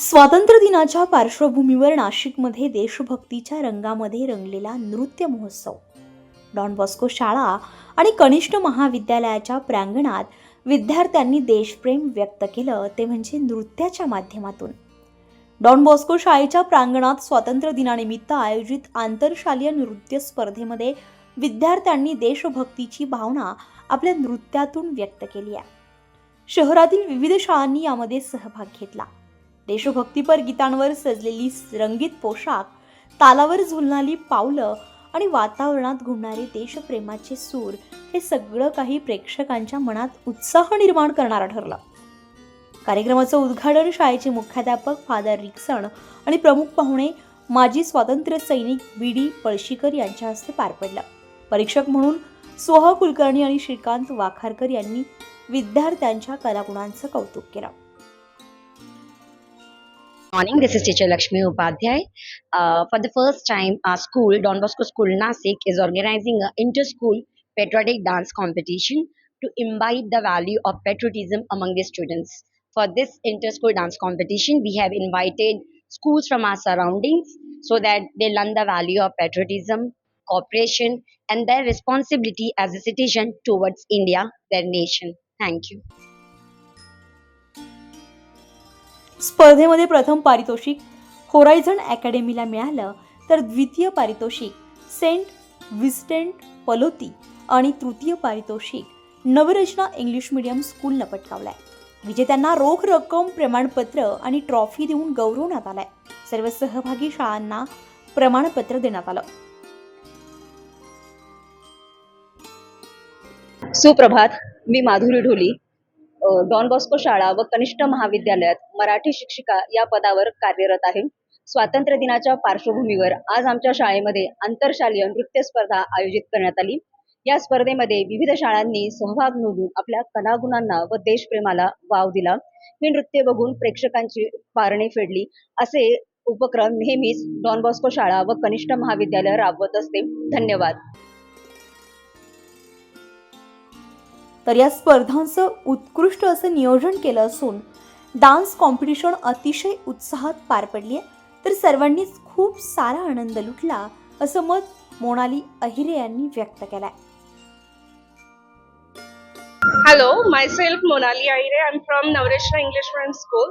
स्वातंत्र्य दिनाच्या पार्श्वभूमीवर नाशिकमध्ये देशभक्तीच्या रंगामध्ये रंगलेला नृत्य महोत्सव. डॉन बॉस्को शाळा आणि कनिष्ठ महाविद्यालयाच्या प्रांगणात विद्यार्थ्यांनी देशप्रेम व्यक्त केलं ते म्हणजे नृत्याच्या माध्यमातून. डॉन बॉस्को शाळेच्या प्रांगणात स्वातंत्र्य दिनानिमित्त आयोजित आंतरशालीय नृत्य स्पर्धेमध्ये विद्यार्थ्यांनी देशभक्तीची भावना आपल्या नृत्यातून व्यक्त केली आहे. शहरातील विविध शाळांनी यामध्ये सहभाग घेतला. देशभक्तीपर गीतांवर सजलेली रंगीत पोशाख तालावर झुलणारी पावलं आणि वातावरणात घुमणारे देशप्रेमाचे सूर हे सगळं काही प्रेक्षकांच्या मनात उत्साह निर्माण करणारा ठरला. कार्यक्रमाचं उद्घाटन शाळेचे मुख्याध्यापक फादर रिक्सण आणि प्रमुख पाहुणे माजी स्वातंत्र्य सैनिक बी डी पळशीकर यांच्या हस्ते पार पडलं. परीक्षक म्हणून सोह कुलकर्णी आणि श्रीकांत वाखारकर यांनी विद्यार्थ्यांच्या कलागुणांचं कौतुक केलं. Morning. This is teacher lakshmi upadhyay. Uh, for the first time our school don bosco school nasik is organizing an inter-school patriotic dance competition to imbibe the value of patriotism among the students. For this inter-school dance competition we have invited schools from our surroundings so that they learn the value of patriotism cooperation and their responsibility as a citizen towards india their nation. Thank you स्पर्धेमध्ये प्रथम पारितोषिक horizon अकॅडमीला मिळालं तर द्वितीय पारितोषिक Saint विस्टेंट पलोती आणि तृतीय पारितोषिक नवरचना इंग्लिश मीडियम स्कूलनं पटकावलाय. विजेत्यांना रोख रक्कम प्रमाणपत्र आणि ट्रॉफी देऊन गौरवण्यात आलाय. सर्व सहभागी शाळांना प्रमाणपत्र देण्यात आलं. सुप्रभात मी माधुरी ढोली. डॉन बॉस्को शाळा व कनिष्ठ महाविद्यालयात मराठी शिक्षिका या पदावर कार्यरत आहे. स्वातंत्र्य दिनाच्या पार्श्वभूमीवर आज आमच्या शाळेमध्ये आंतरशालीय नृत्य स्पर्धा आयोजित करण्यात आली. या स्पर्धेमध्ये विविध शाळांनी सहभाग नोंदून आपल्या कलागुणांना व देशप्रेमाला वाव दिला. हे नृत्य बघून प्रेक्षकांची पारणे फेडली. असे उपक्रम नेहमीच डॉन बॉस्को शाळा व कनिष्ठ महाविद्यालय राबवत असते. धन्यवाद. तर या स्पर्धांचं उत्कृष्ट असं नियोजन केलं असून डान्स कॉम्पिटिशन अतिशय उत्साहात पार पडली आहे तर सर्वांनीच खूप सारा आनंद लुटला असं मत मोनाली अहिरे यांनी व्यक्त केलंय Hello, myself Monali Aire. I'm from Navreshna English Medium School.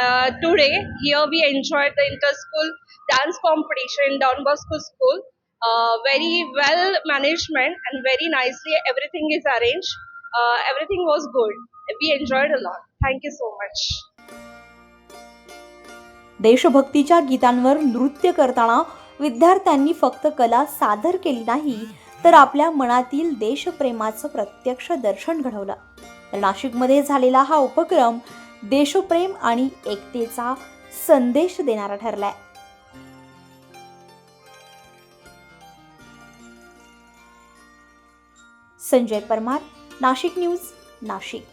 Uh, today, here we enjoyed the inter-school dance competition in Don Bosco School. Uh, very well management and very nicely everything is arranged. Uh, everything was good. We enjoyed a lot. Thank you so much. देशभक्तीच्या गीतांवर नृत्य करताना विद्यार्थ्यांनी फक्त कला सादर केली नाही तर आपल्या मनातील देशप्रेमाचं प्रत्यक्ष दर्शन घडवलं तर नाशिकमध्ये झालेला हा उपक्रम देशप्रेम आणि एकतेचा संदेश देणारा ठरलाय संजय परमार नाशिक न्यूज नाशिक.